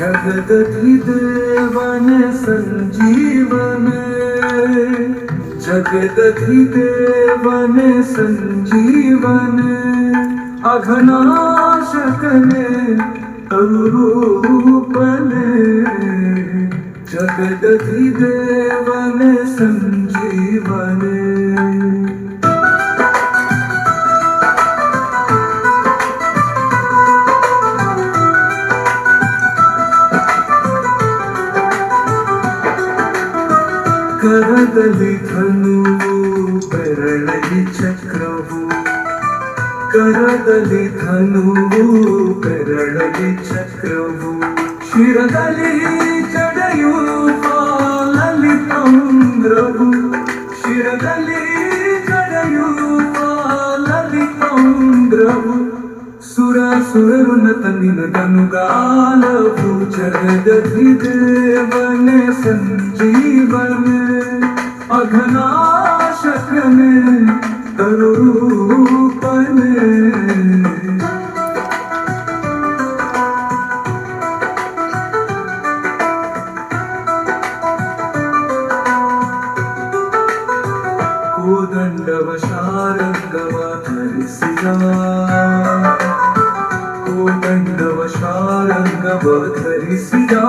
जगदधि देवन संजीवन। जगदधि देवन संजीवन। अघनाशकने तरुरूपने जगदधि देवन ಕರದಲ್ಲಿ ಧನುವು ಬೆರಳಲ್ಲಿ ಚಕ್ರವು. ಕರದಲ್ಲಿ ಧನುವು ಬೆರಳಲ್ಲಿ ಚಕ್ರವು. ಶಿರದಲ್ಲಿ ಚಡೆಯು ಪಾಲಲ್ಲಿ ತಂದ್ರವು. ಶಿರದಲ್ಲಿ सुरन तनिन गनगाल पूछर जति देवन संजीवन अघना शकन तरूपन कोदण्डवशारङ्गव हरिसिया। परिसिया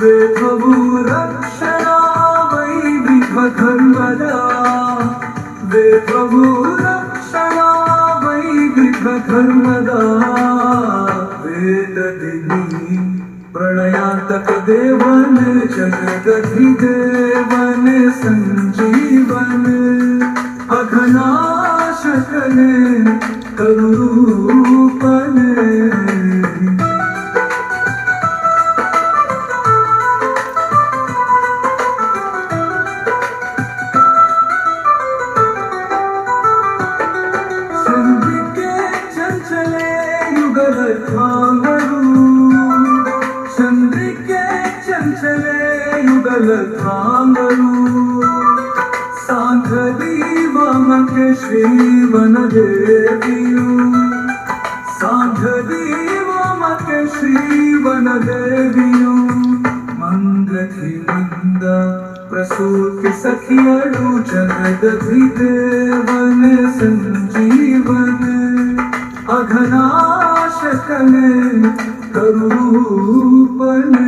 बेप्रभु रक्षणा मयि विघ्नखर्वदा बेप्रभु रक्षणा मयि विघ्नखर्वदा वेददिनी प्रणयातक देवन जगदधिदेवन सञ्जीवन युगल खांगरू चंद्र के चंचले युगल खांगरू साधवी वामक श्री वन देवियू साधवी वामक श्री वन देवियू मंद्र मंद प्रसूति सखियड़ू जगदधि देवन संजीवन अघना ಅಘನಾಶಕನೆ ಕರೂಪನೆ